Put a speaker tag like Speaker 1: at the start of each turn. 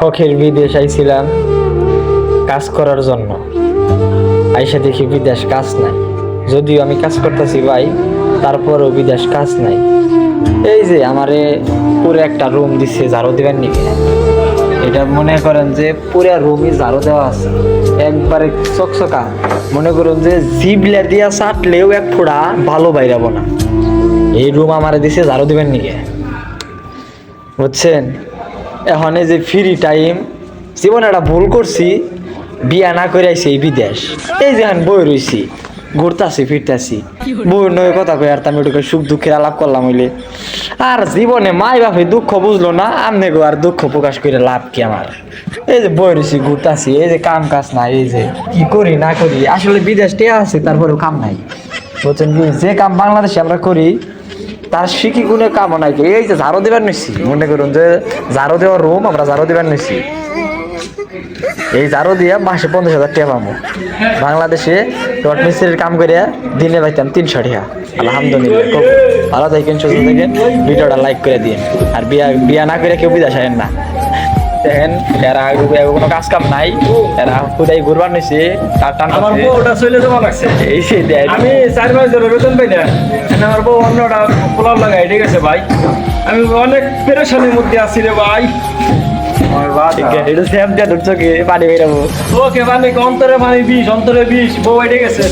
Speaker 1: শখের বিদেশ আইছিলাম কাজ করার জন্য। আইসা দেখি বিদেশ কাজ নাই। যদিও আমি কাজ করতেছি ভাই, তারপরেও বিদেশ কাজ নাই। এই যে আমারে পুরো একটা রুম দিছে ঝাড়ু দিবেন নাকি? এটা মনে করেন যে পুরো রুমই ঝাড়ু দেওয়া আছে। একবারে চকচকা। মনে করুন যে জিবলা দিয়া চাটলেও এক ফোড়া ভালো বাইরাবো না। এই রুম আমারে দিছে ঝাড়ু দিবেন নাকি? বুঝছেন? এখন এই যে ফ্রি টাইম জীবনে একটা ভুল করছি, বিয়া না করে আইছি এই বিদেশ। এই যে এখন বই রইছি, ঘুরতাছি, ফিরতাছি। বই নয় কথা কই আর আমি ওটাকে সুখ দুঃখের আলাপ করলাম হইলে। আর জীবনে মাই বাপে দুঃখ বুঝলো না, আমনে গো আর দুঃখ প্রকাশ করে লাভ কি আমার? এই যে বই রইছি, ঘুরতাছি, এই যে কাম কাজ নাই, এই যে কি করি, না করি, আসলে বিদেশ টিয়া আছে, তারপরেও কাম নাই। বুঝছেন কি? যে কাম বাংলাদেশে আমরা করি তার শিখি গুণে কামনা কি? এই যে ঝাড়ো দেবার নিছি, মনে করুন যে ঝাড়ো দেওয়ার রুম আমরা ঝাড়ো দেবার নিছি। এই ঝাড়ু দিয়া মাসে পঞ্চাশ হাজার টাকা পাবো। বাংলাদেশে রড মিস্ত্রির কাম করিয়া দিনে পাইতাম তিনশো টাকা। আলহামদুলিল্লাহ ভালো থাকেন, সুস্থ থাকেন। ভিডিওটা লাইক করে দিন আর বিয়া বিয়া না করে কেউ বিদায় না। দেখেন এরা কোনো কাজ কাম নাই। এরা খুদাই ঘুরবার নিছে তার টান
Speaker 2: আমার বউটা চলে যাওয়া লাগছে।
Speaker 1: এই সে দেয়।
Speaker 2: আমি চার মাস ধরে বেতন পাই না। আমার বউ অন্যটা পোলাও লাগাই ঠিক আছে ভাই? আমি অনেক পেরেশানির মধ্যে আছি রে ভাই।
Speaker 1: পানি বেরাবো
Speaker 2: ওকে মানে অন্তরে মানে বিষ অন্তরে বিষ। বউ এটে গেছে